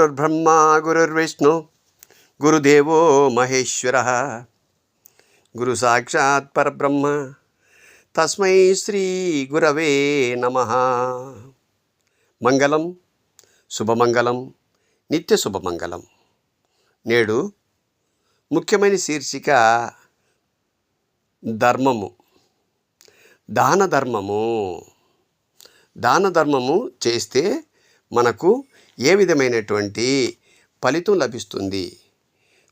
గురుర్బ్రహ్మ గురుర్విష్ణు గురుదేవో మహేశ్వర గురు సాక్షాత్ పరబ్రహ్మ తస్మై శ్రీ గురవే నమ మంగళం శుభమంగళం నిత్య శుభమంగళం నేడు ముఖ్యమైన శీర్షిక ధర్మము దాన ధర్మము. దాన ధర్మము చేస్తే మనకు ఏ విధమైనటువంటి ఫలితం లభిస్తుంది?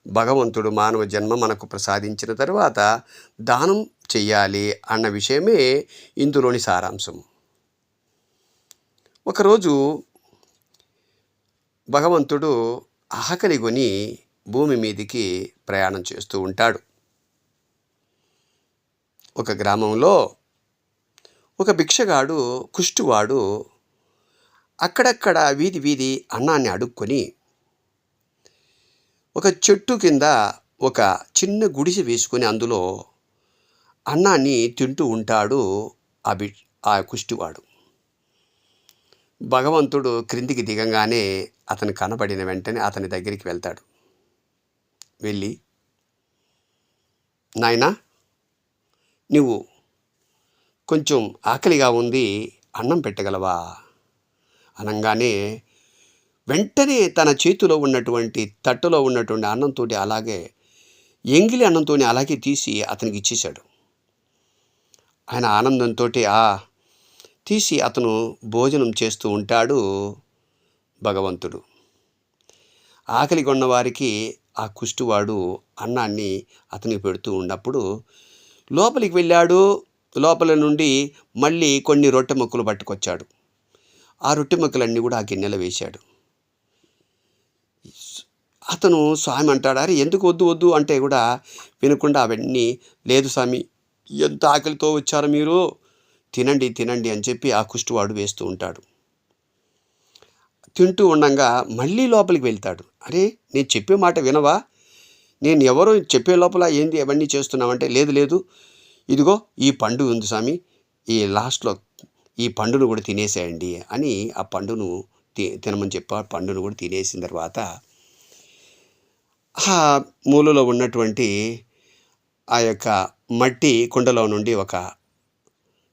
భగవంతుడు మానవ జన్మ మనకు ప్రసాదించిన తర్వాత దానం చెయ్యాలి అన్న విషయమే ఇందులోని సారాంశం ఒకరోజు భగవంతుడు ఆకలి కొని భూమి మీదికి ప్రయాణం చేస్తూ ఉంటాడు. ఒక గ్రామంలో ఒక భిక్షగాడు కుష్టువాడు అక్కడక్కడ వీధి వీధి అన్నాన్ని అడుక్కొని ఒక చెట్టు కింద ఒక చిన్న గుడిసె వేసుకొని అందులో అన్నాన్ని తింటూ ఉంటాడు ఆ బి ఆ కుష్టివాడు. భగవంతుడు క్రిందికి దిగంగానే అతను కనబడిన వెంటనే అతని దగ్గరికి వెళ్తాడు. వెళ్ళి నాయనా నువ్వు కొంచెం ఆకలిగా ఉంది అన్నం పెట్టగలవా? అనగానే వెంటనే తన చేతిలో ఉన్నటువంటి తట్టులో ఉన్నటువంటి అన్నంతో అలాగే ఎంగిలి అన్నంతో అలాగే తీసి అతనికి ఇచ్చేశాడు. ఆయన ఆనందంతో ఆ తీసి అతను భోజనం చేస్తూ ఉంటాడు భగవంతుడు. ఆకలి కొన్నవారికి ఆ కుష్టివాడు అన్నాన్ని అతనికి పెడుతూ ఉన్నప్పుడు లోపలికి వెళ్ళాడు. లోపల నుండి మళ్ళీ కొన్ని రొట్టె ముక్కలు పట్టుకొచ్చాడు. ఆ రొట్టె ముక్కలన్నీ కూడా ఆ గిన్నెలో వేశాడు. అతను స్వామి అంటాడు? అరే ఎందుకు వద్దు వద్దు అంటే కూడా వినకుండా అవన్నీ లేదు స్వామి ఎంత ఆకలితో వచ్చారు మీరు? తినండి తినండి అని చెప్పి ఆ కుష్టివాడు వేస్తూ ఉంటాడు. తింటూ ఉండంగా మళ్ళీ లోపలికి వెళ్తాడు. అరే నేను చెప్పే మాట వినవా? నేను ఎవరో చెప్పే లోపల ఏంది అవన్నీ చేస్తున్నామంటే లేదు లేదు ఇదిగో ఈ పండు ఉంది స్వామి ఈ లాస్ట్లో ఈ పండును కూడా తినేసేయండి అని ఆ పండును తి తినమని చెప్పి ఆ పండును కూడా తినేసిన తర్వాత ఆ మూలలో ఉన్నటువంటి ఆ యొక్క మట్టి కుండలో నుండి ఒక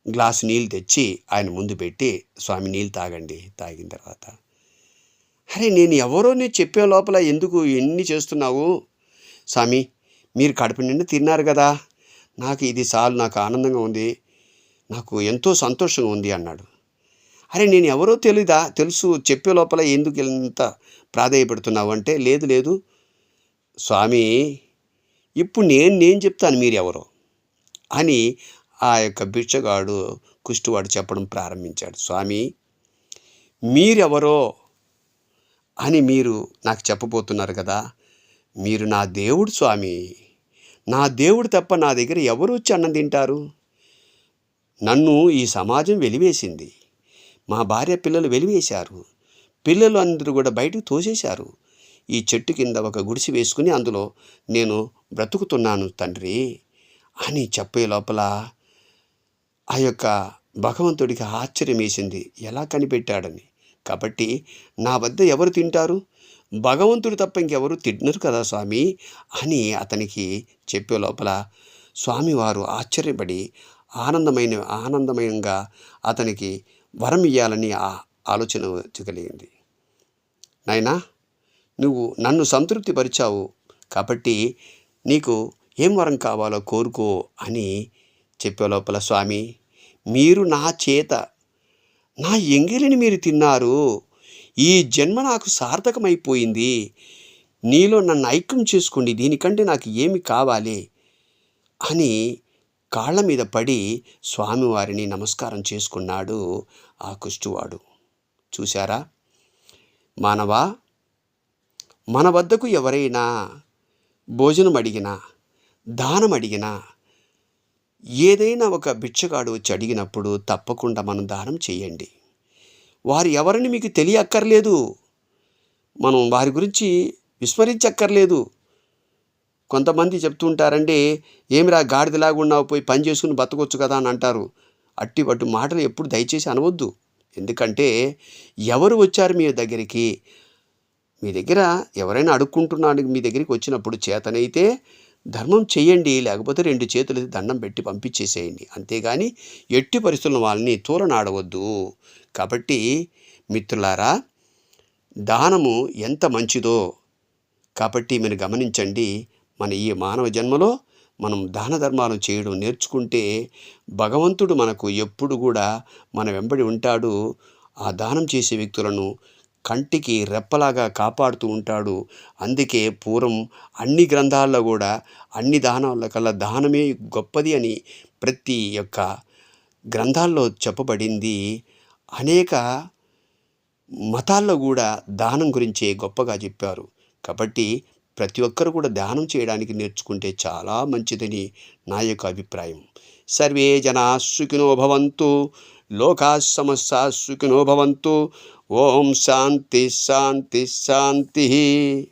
గ్లాసు నీళ్ళు తెచ్చి ఆయన ముందు పెట్టి స్వామి నీళ్ళు తాగండి. తాగిన తర్వాత అరే నేను ఎవరో నేను చెప్పే లోపల ఎందుకు ఎన్ని చేస్తున్నావు? స్వామి మీరు కడుపు నిండా తిన్నారు కదా. నాకు ఇది చాలు నాకు ఆనందంగా ఉంది. నాకు ఎంతో సంతోషంగా ఉంది అన్నాడు. అరే నేను ఎవరో తెలీదా? తెలుసు చెప్పే లోపల ఎందుకు ఇంత ప్రాధాయపడుతున్నావు అంటే లేదు లేదు. స్వామి ఇప్పుడు నేను నేను చెప్తాను మీరు ఎవరో అని ఆ యొక్క భిక్షగాడు కుష్టివాడు చెప్పడం ప్రారంభించాడు. స్వామి మీరెవరో అని మీరు నాకు చెప్పబోతున్నారు కదా మీరు నా దేవుడు స్వామి. నా దేవుడు తప్ప నా దగ్గర ఎవరు వచ్చి అన్నం తింటారు? నన్ను ఈ సమాజం వెలివేసింది. మా భార్య పిల్లలు వెలివేశారు. పిల్లలు అందరూ కూడా బయటకు తోసేశారు. ఈ చెట్టు కింద ఒక గుడిసి వేసుకుని అందులో నేను బ్రతుకుతున్నాను తండ్రి అని చెప్పే లోపల ఆ యొక్క భగవంతుడికి ఆశ్చర్యం వేసింది. ఎలా కనిపెట్టాడని. కాబట్టి నా వద్ద ఎవరు తింటారు? భగవంతుడు తప్ప ఇంకెవరు తింటున్నారు కదా స్వామి అని అతనికి చెప్పే లోపల స్వామివారు ఆశ్చర్యపడి ఆనందమైన ఆనందమయంగా అతనికి వరం ఇవ్వాలని ఆ ఆలోచన కలిగింది నాయనా నువ్వు నన్ను సంతృప్తిపరిచావు కాబట్టి నీకు ఏం వరం కావాలో కోరుకో అని చెప్పే లోపల స్వామి మీరు నా చేత నా ఎంగిలిని మీరు తిన్నారు. ఈ జన్మ నాకు సార్థకమైపోయింది. నీలో నన్ను ఐక్యం చేసుకోండి. దీనికంటే నాకు ఏమి కావాలి? అని కాళ్ళ మీద పడి స్వామివారిని నమస్కారం చేసుకున్నాడు ఆ కుష్టివాడు. చూశారా? మానవా మన వద్దకు ఎవరైనా భోజనం అడిగినా దానం అడిగినా ఏదైనా ఒక బిచ్చగాడు వచ్చి అడిగినప్పుడు తప్పకుండా మనం దానం చేయండి. వారు ఎవరిని మీకు తెలియక్కర్లేదు. మనం వారి గురించి విస్మరించక్కర్లేదు. కొంతమంది చెప్తుంటారండి ఏమిరా గాడిదలాగా ఉన్నావు పోయి పని చేసుకుని బతకొచ్చు కదా అని అంటారు. అట్టి అటు మాటలు ఎప్పుడు దయచేసి అనవద్దు. ఎందుకంటే ఎవరు వచ్చారు మీ దగ్గరికి? మీ దగ్గర ఎవరైనా అడుక్కుంటున్నాడు మీ దగ్గరికి వచ్చినప్పుడు చేతనైతే ధర్మం చేయండి లేకపోతే రెండు చేతులు దండం పెట్టి పంపించేసేయండి. అంతేగాని ఎట్టి పరిస్థితుల్లో వాళ్ళని తూలనాడవద్దు. కాబట్టి మిత్రులారా దానము ఎంత మంచిదో కాబట్టి మీరు గమనించండి మన ఈ మానవ జన్మలో మనం దాన ధర్మాలు చేయడం నేర్చుకుంటే భగవంతుడు మనకు ఎప్పుడు కూడా మన వెంబడి ఉంటాడు. ఆ దానం చేసే వ్యక్తులను కంటికి రెప్పలాగా కాపాడుతూ ఉంటాడు. అందుకే పూర్వం అన్ని గ్రంథాల్లో కూడా అన్ని దానాల కల్లా దానమే గొప్పది అని ప్రతి యొక్క గ్రంథాల్లో చెప్పబడింది. అనేక మతాల్లో కూడా దానం గురించే గొప్పగా చెప్పారు. కాబట్టి ప్రతి ఒక్కరు కూడా ధ్యానం చేయడానికి నేర్చుకుంటే చాలా మంచిదని నా యొక్క అభిప్రాయం. సర్వే జనా సుఖినో భవంతు లోకా సమస్య సుఖినో భవంతు. ఓం శాంతి శాంతి శాంతి.